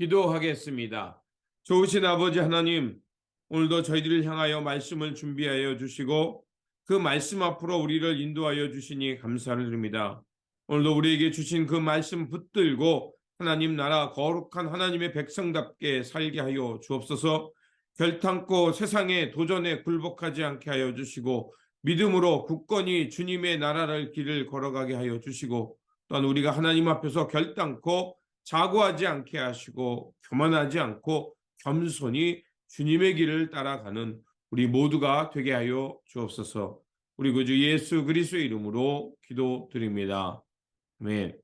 기도하겠습니다. 좋으신 아버지 하나님, 오늘도 저희들을 향하여 말씀을 준비하여 주시고 그 말씀 앞으로 우리를 인도하여 주시니 감사를 드립니다. 오늘도 우리에게 주신 그 말씀 붙들고 하나님 나라 거룩한 하나님의 백성답게 살게 하여 주옵소서 결탄코 세상의 도전에 굴복하지 않게 하여 주시고 믿음으로 굳건히 주님의 나라를 길을 걸어가게 하여 주시고 또한 우리가 하나님 앞에서 결단코 자고하지 않게 하시고 교만하지 않고 겸손히 주님의 길을 따라가는 우리 모두가 되게 하여 주옵소서. 우리 구주 예수 그리스도의 이름으로 기도드립니다. 아멘.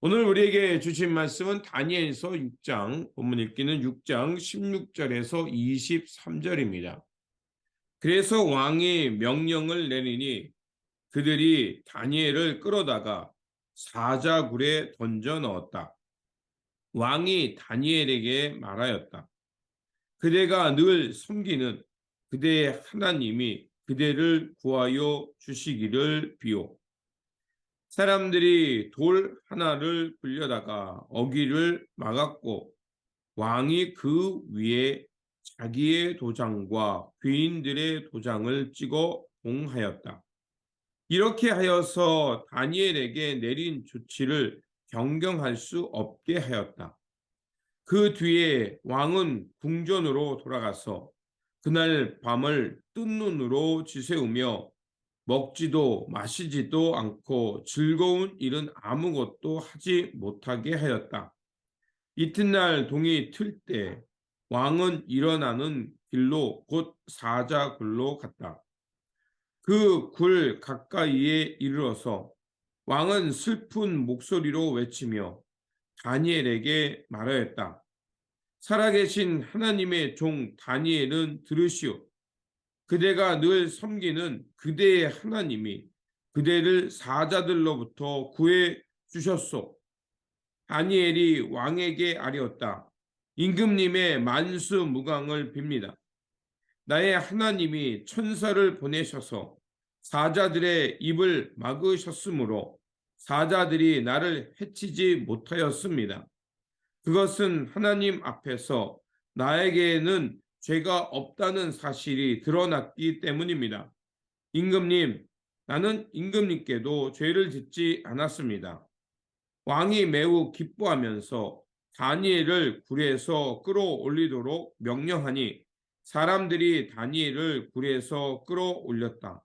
오늘 우리에게 주신 말씀은 다니엘서 6장 본문 읽기는 6장 16절에서 23절입니다. 그래서 왕이 명령을 내리니 그들이 다니엘을 끌어다가 사자굴에 던져 넣었다. 왕이 다니엘에게 말하였다. 그대가 늘 섬기는 그대의 하나님이 그대를 구하여 주시기를 비오. 사람들이 돌 하나를 굴려다가 어기를 막았고 왕이 그 위에 자기의 도장과 귀인들의 도장을 찍어 봉하였다. 이렇게 하여서 다니엘에게 내린 조치를 경경할 수 없게 하였다. 그 뒤에 왕은 궁전으로 돌아가서 그날 밤을 뜬 눈으로 지새우며 먹지도 마시지도 않고 즐거운 일은 아무것도 하지 못하게 하였다. 이튿날 동이 틀 때 왕은 일어나는 길로 곧 사자굴로 갔다. 그 굴 가까이에 이르러서 왕은 슬픈 목소리로 외치며 다니엘에게 말하였다. 살아계신 하나님의 종 다니엘은 들으시오. 그대가 늘 섬기는 그대의 하나님이 그대를 사자들로부터 구해 주셨소. 다니엘이 왕에게 아뢰었다. 임금님의 만수무강을 빕니다. 나의 하나님이 천사를 보내셔서 사자들의 입을 막으셨으므로 사자들이 나를 해치지 못하였습니다. 그것은 하나님 앞에서 나에게는 죄가 없다는 사실이 드러났기 때문입니다. 임금님, 나는 임금님께도 죄를 짓지 않았습니다. 왕이 매우 기뻐하면서 다니엘을 굴에서 끌어올리도록 명령하니 사람들이 다니엘을 굴에서 끌어올렸다.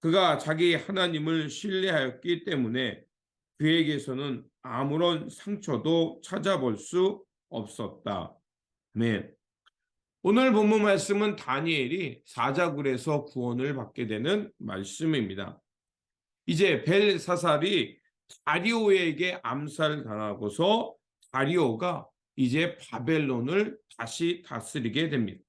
그가 자기 하나님을 신뢰하였기 때문에 그에게서는 아무런 상처도 찾아볼 수 없었다. 네. 오늘 본문 말씀은 다니엘이 사자굴에서 구원을 받게 되는 말씀입니다. 이제 벨사살이 다리오에게 암살당하고서 다리오가 이제 바벨론을 다시 다스리게 됩니다.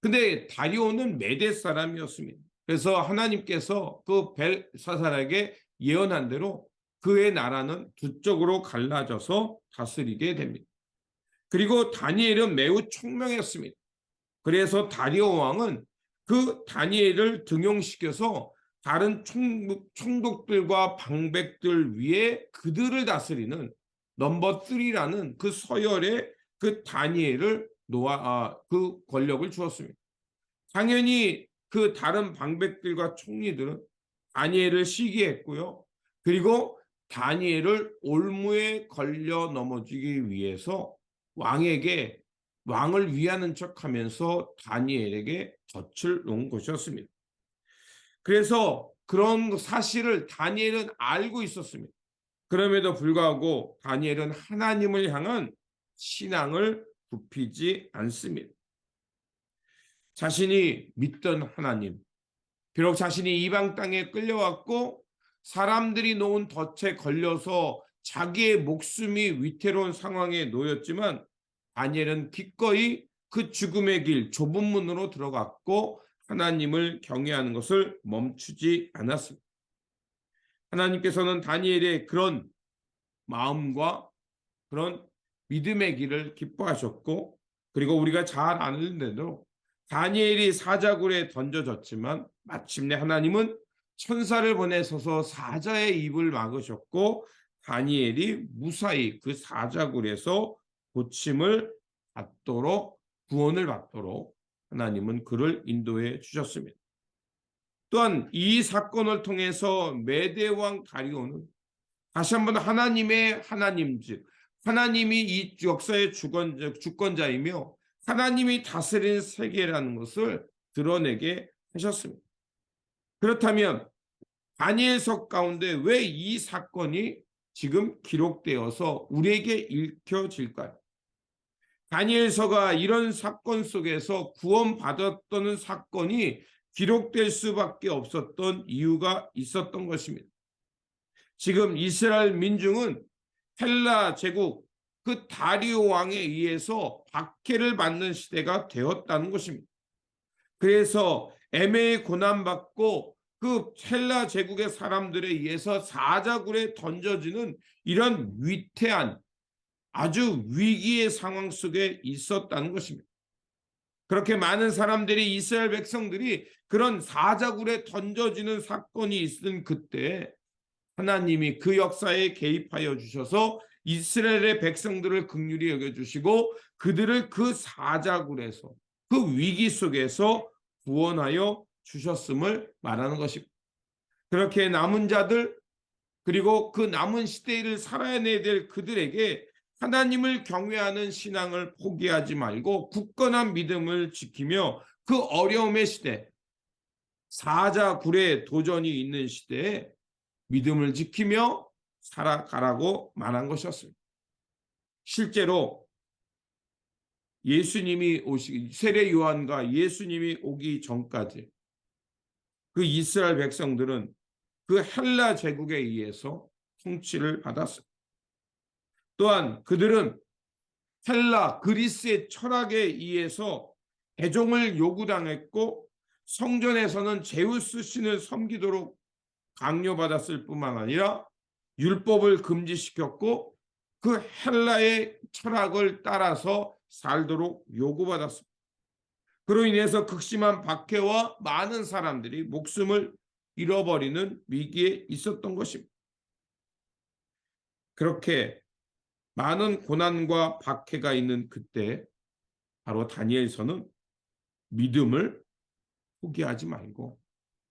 근데 다리오는 메대 사람이었습니다. 그래서 하나님께서 그 벨사살에게 예언한 대로 그의 나라는 두 쪽으로 갈라져서 다스리게 됩니다. 그리고 다니엘은 매우 총명했습니다. 그래서 다리오 왕은 그 다니엘을 등용시켜서 다른 총독, 총독들과 방백들 위에 그들을 다스리는 넘버 3라는 그 서열의 그 다니엘을 놓아 아, 그 권력을 주었습니다. 당연히 그 다른 방백들과 총리들은 다니엘을 시기했고요. 그리고 다니엘을 올무에 걸려 넘어지기 위해서 왕에게 왕을 위하는 척하면서 다니엘에게 덫을 놓은 것이었습니다. 그래서 그런 사실을 다니엘은 알고 있었습니다. 그럼에도 불구하고 다니엘은 하나님을 향한 신앙을 굽히지 않습니다. 자신이 믿던 하나님, 비록 자신이 이방 땅에 끌려왔고 사람들이 놓은 덫에 걸려서 자기의 목숨이 위태로운 상황에 놓였지만 다니엘은 기꺼이 그 죽음의 길 좁은 문으로 들어갔고 하나님을 경외하는 것을 멈추지 않았습니다. 하나님께서는 다니엘의 그런 마음과 그런 믿음의 길을 기뻐하셨고 그리고 우리가 잘 아는 대로 다니엘이 사자굴에 던져졌지만 마침내 하나님은 천사를 보내셔서 사자의 입을 막으셨고 다니엘이 무사히 그 사자굴에서 고침을 받도록 구원을 받도록 하나님은 그를 인도해 주셨습니다. 또한 이 사건을 통해서 메대 왕 다리오는 다시 한번 하나님의 하나님 즉 하나님이 이 역사의 주권자, 주권자이며 하나님이 다스리는 세계라는 것을 드러내게 하셨습니다. 그렇다면 다니엘서 가운데 왜 이 사건이 지금 기록되어서 우리에게 읽혀질까요? 다니엘서가 이런 사건 속에서 구원받았던 사건이 기록될 수밖에 없었던 이유가 있었던 것입니다. 지금 이스라엘 민중은 헬라 제국 그 다리오 왕에 의해서 박해를 받는 시대가 되었다는 것입니다. 그래서 애매히 고난받고 그 헬라 제국의 사람들에 의해서 사자굴에 던져지는 이런 위태한 아주 위기의 상황 속에 있었다는 것입니다. 그렇게 많은 사람들이 이스라엘 백성들이 그런 사자굴에 던져지는 사건이 있은 그때 하나님이 그 역사에 개입하여 주셔서 이스라엘의 백성들을 극률히 여겨 주시고 그들을 그 사자굴에서 그 위기 속에서 구원하여 주셨음을 말하는 것입니다. 그렇게 남은 자들 그리고 그 남은 시대를 살아내야 될 그들에게 하나님을 경외하는 신앙을 포기하지 말고 굳건한 믿음을 지키며 그 어려움의 시대, 사자굴의 도전이 있는 시대에 믿음을 지키며 살아가라고 말한 것이었습니다. 실제로 예수님이 오시 세례 요한과 예수님이 오기 전까지 그 이스라엘 백성들은 그 헬라 제국에 의해서 통치를 받았습니다. 또한 그들은 헬라 그리스의 철학에 의해서 대종을 요구당했고 성전에서는 제우스 신을 섬기도록 강요받았을 뿐만 아니라 율법을 금지시켰고 그 헬라의 철학을 따라서 살도록 요구받았습니다. 그로 인해서 극심한 박해와 많은 사람들이 목숨을 잃어버리는 위기에 있었던 것입니다. 그렇게 많은 고난과 박해가 있는 그때 바로 다니엘서는 믿음을 포기하지 말고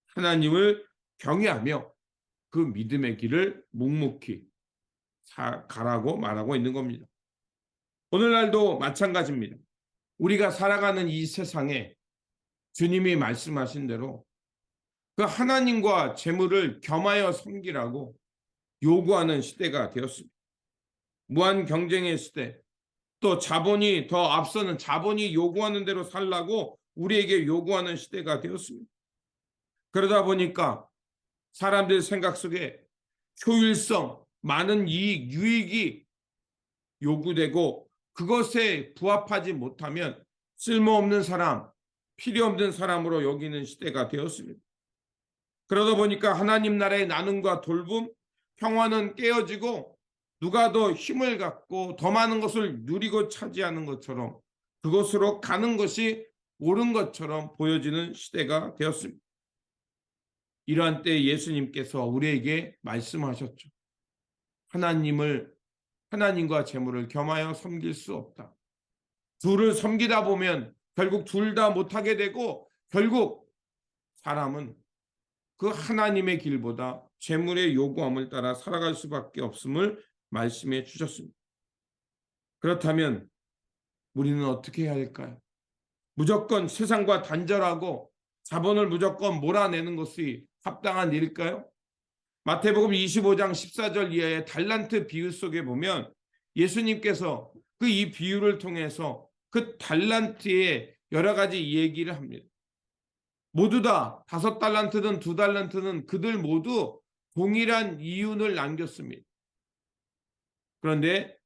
하나님을 경외하며 그 믿음의 길을 묵묵히 가라고 말하고 있는 겁니다. 오늘날도 마찬가지입니다. 우리가 살아가는 이 세상에 주님이 말씀하신 대로 그 하나님과 재물을 겸하여 섬기라고 요구하는 시대가 되었습니다. 무한 경쟁의 시대, 또 자본이 더 앞서는 자본이 요구하는 대로 살라고 우리에게 요구하는 시대가 되었습니다. 그러다 보니까 사람들 생각 속에 효율성, 많은 이익, 유익이 요구되고 그것에 부합하지 못하면 쓸모없는 사람, 필요 없는 사람으로 여기는 시대가 되었습니다. 그러다 보니까 하나님 나라의 나눔과 돌봄, 평화는 깨어지고 누가 더 힘을 갖고 더 많은 것을 누리고 차지하는 것처럼 그것으로 가는 것이 옳은 것처럼 보여지는 시대가 되었습니다. 이러한 때 예수님께서 우리에게 말씀하셨죠. 하나님을 하나님과 재물을 겸하여 섬길 수 없다. 둘을 섬기다 보면 결국 둘 다 못하게 되고 결국 사람은 그 하나님의 길보다 재물의 요구함을 따라 살아갈 수밖에 없음을 말씀해 주셨습니다. 그렇다면 우리는 어떻게 해야 할까요? 무조건 세상과 단절하고 자본을 무조건 몰아내는 것이 합당한 일일까요? 마태복음 25장 14절 이하의 달란트 비유 속에 보면 예수님께서 그 이 비유를 통해서 그 달란트의 여러 가지 얘기를 합니다. 모두 다 다섯 달란트든 두 달란트는 그들 모두 동일한 이윤을 남겼습니다. 그런데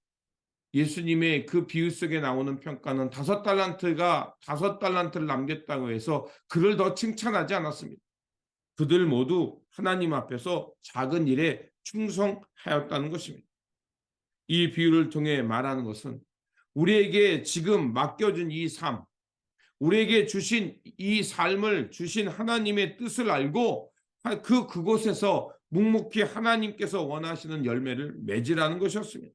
예수님의 그 비유 속에 나오는 평가는 다섯 달란트가 다섯 달란트를 남겼다고 해서 그를 더 칭찬하지 않았습니다. 그들 모두 하나님 앞에서 작은 일에 충성하였다는 것입니다. 이 비유를 통해 말하는 것은 우리에게 지금 맡겨준 이 삶, 우리에게 주신 이 삶을 주신 하나님의 뜻을 알고 그 그곳에서 묵묵히 하나님께서 원하시는 열매를 맺으라는 것이었습니다.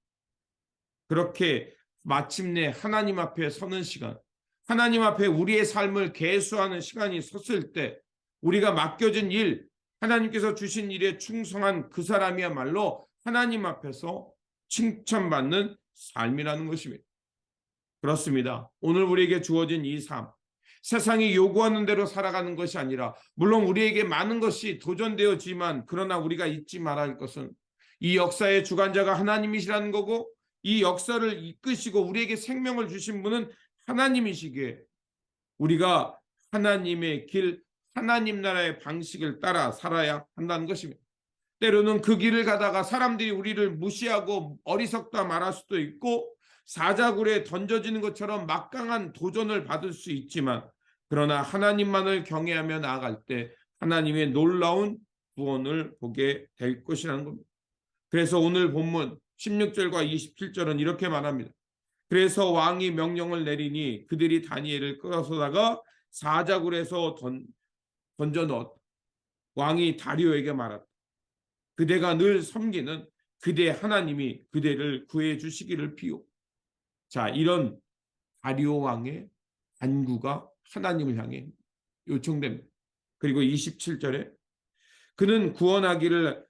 그렇게 마침내 하나님 앞에 서는 시간, 하나님 앞에 우리의 삶을 개수하는 시간이 섰을 때 우리가 맡겨진 일, 하나님께서 주신 일에 충성한 그 사람이야말로 하나님 앞에서 칭찬받는 삶이라는 것입니다. 그렇습니다. 오늘 우리에게 주어진 이 삶, 세상이 요구하는 대로 살아가는 것이 아니라 물론 우리에게 많은 것이 도전되었지만 그러나 우리가 잊지 말아야 할 것은 이 역사의 주관자가 하나님이시라는 거고 이 역사를 이끄시고 우리에게 생명을 주신 분은 하나님이시기에 우리가 하나님의 길, 하나님 나라의 방식을 따라 살아야 한다는 것입니다. 때로는 그 길을 가다가 사람들이 우리를 무시하고 어리석다 말할 수도 있고 사자굴에 던져지는 것처럼 막강한 도전을 받을 수 있지만 그러나 하나님만을 경외하며 나아갈 때 하나님의 놀라운 구원을 보게 될 것이라는 겁니다. 그래서 오늘 본문 16절과 27절은 이렇게 말합니다. 그래서 왕이 명령을 내리니 그들이 다니엘을 끌어서다가 사자굴에서 던, 던져 넣었다. 왕이 다리오에게 말했다. 그대가 늘 섬기는 그대 하나님이 그대를 구해 주시기를 비오. 자, 이런 다리오 왕의 간구가 하나님을 향해 요청됩니다. 그리고 27절에 그는 구원하기를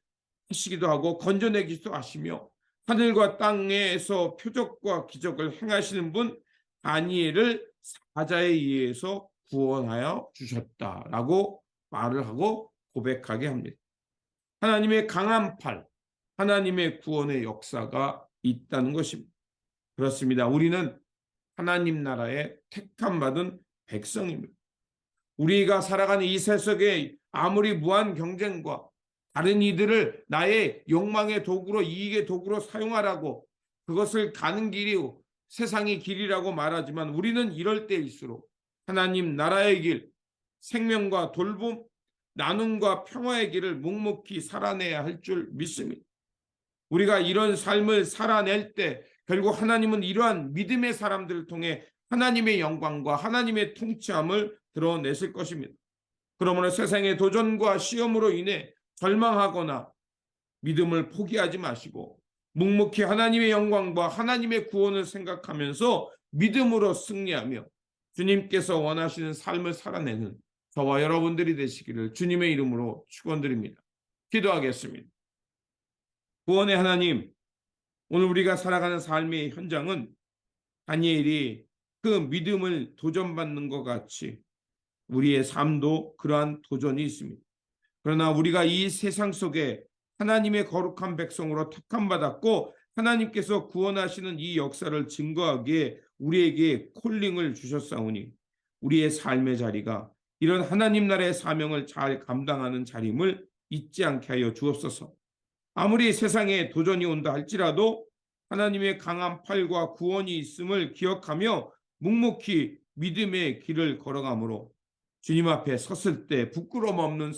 하시기도 하고 건져내기도 하시며 하늘과 땅에서 표적과 기적을 행하시는 분 다니엘을 사자에 의해서 구원하여 주셨다라고 말을 하고 고백하게 합니다. 하나님의 강한 팔, 하나님의 구원의 역사가 있다는 것입니다. 그렇습니다. 우리는 하나님 나라의 택함 받은 백성입니다. 우리가 살아가는 이 세상에 아무리 무한 경쟁과 다른 이들을 나의 욕망의 도구로 이익의 도구로 사용하라고 그것을 가는 길이 세상의 길이라고 말하지만 우리는 이럴 때일수록 하나님 나라의 길, 생명과 돌봄, 나눔과 평화의 길을 묵묵히 살아내야 할 줄 믿습니다. 우리가 이런 삶을 살아낼 때 결국 하나님은 이러한 믿음의 사람들을 통해 하나님의 영광과 하나님의 통치함을 드러내실 것입니다. 그러므로 세상의 도전과 시험으로 인해 절망하거나 믿음을 포기하지 마시고 묵묵히 하나님의 영광과 하나님의 구원을 생각하면서 믿음으로 승리하며 주님께서 원하시는 삶을 살아내는 저와 여러분들이 되시기를 주님의 이름으로 축원드립니다. 기도하겠습니다. 구원의 하나님, 오늘 우리가 살아가는 삶의 현장은 다니엘이 그 믿음을 도전받는 것 같이 우리의 삶도 그러한 도전이 있습니다. 그러나 우리가 이 세상 속에 하나님의 거룩한 백성으로 택함 받았고 하나님께서 구원하시는 이 역사를 증거하기에 우리에게 콜링을 주셨사오니 우리의 삶의 자리가 이런 하나님 나라의 사명을 잘 감당하는 자림을 잊지 않게 하여 주옵소서. 아무리 세상에 도전이 온다 할지라도 하나님의 강한 팔과 구원이 있음을 기억하며 묵묵히 믿음의 길을 걸어가므로 주님 앞에 섰을 때 부끄러움 없는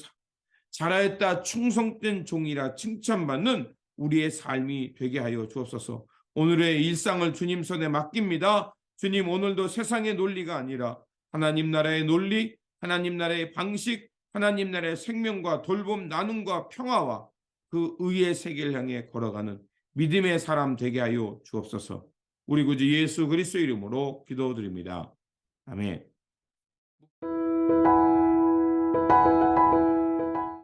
잘하였다 충성된 종이라 칭찬받는 우리의 삶이 되게 하여 주옵소서. 오늘의 일상을 주님 손에 맡깁니다. 주님 오늘도 세상의 논리가 아니라 하나님 나라의 논리, 하나님 나라의 방식, 하나님 나라의 생명과 돌봄, 나눔과 평화와 그 의의 세계를 향해 걸어가는 믿음의 사람 되게 하여 주옵소서. 우리 구주 예수 그리스도 이름으로 기도드립니다. 아멘.